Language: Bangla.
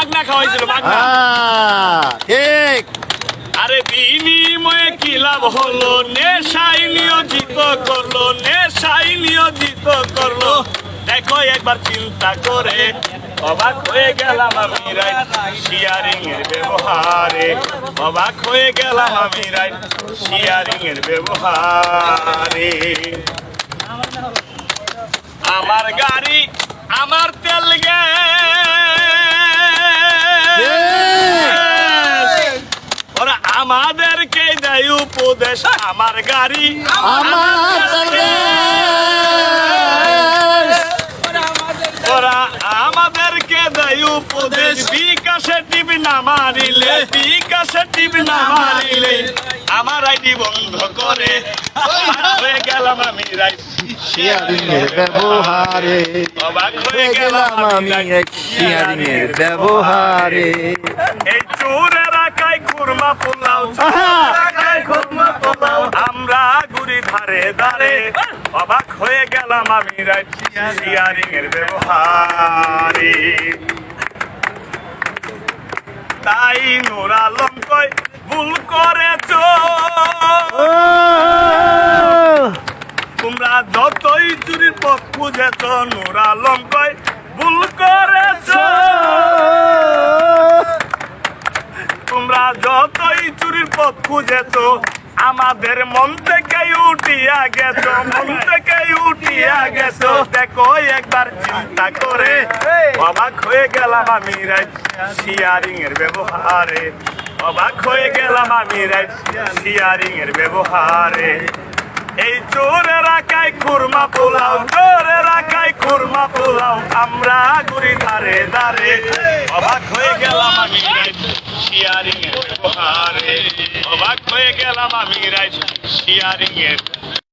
খাওয়াইছিল হ্যাঁ, ঠিক। আরে বিনিময়ে কি লাভ হলো? নেশাই নিয়োজিত করল নেশাই নিয়োজিত করল। দেখো একবার চিন্তা করে অবাক হয়ে গেলাম আমি রাই শিয়ারিং এর ব্যবহারে অবাক হয়ে গেলাম আমি রাই শিয়ারিং এর ব্যবহারে। আমার গাড়ি আমার তেল গ্যাস আমাদেরকে দেয় উপদেশ আমার গাড়ি। আমার ওরা আমাদেরকে দেয় উপদেশ। বিকাশে টিভি না মারিলে বিকাশে টিভি না মারিলে। আমার আইডি বন্ধ করে হয়ে গেলাম আমি রাই ব্যবহারে অবাক হয়ে গেলাম গেলাম আমি আমি এক শিয়ারিং ব্যবহারে। এই চোরের গুড়ি ধারে ধারে অবাক হয়ে গেলাম আমি শিয়ারিং এর তাই ভুল করেছ। তোমরা যতই চুরির পথ খুঁজেছ, নোরা লঙ্কয় ভুল করেছ। তোমরা যতই চুরির পথ খুঁজেছ, আমাদের মন থেকে উঠিয়া গেছ মন থেকে উঠিয়া গেছ দেখো একবার চিন্তা করে। অবাক হয়ে গেলাম আমি শিয়ারিং এর ব্যবহারে। অবাক হয়ে গেলাম আমি শিয়ারিং এর ব্যবহারে। এই চোরের আকাই খুরমা পোলাও, চোরের আকাই খুরমা পোলাও, আমরা গুড়ি ধারে ধারে। অবাক হয়ে গেলাম আমি শিয়ারিং এর ব্যবহারে। অবাক হয়ে গেলাম আমি শিয়ারিং এর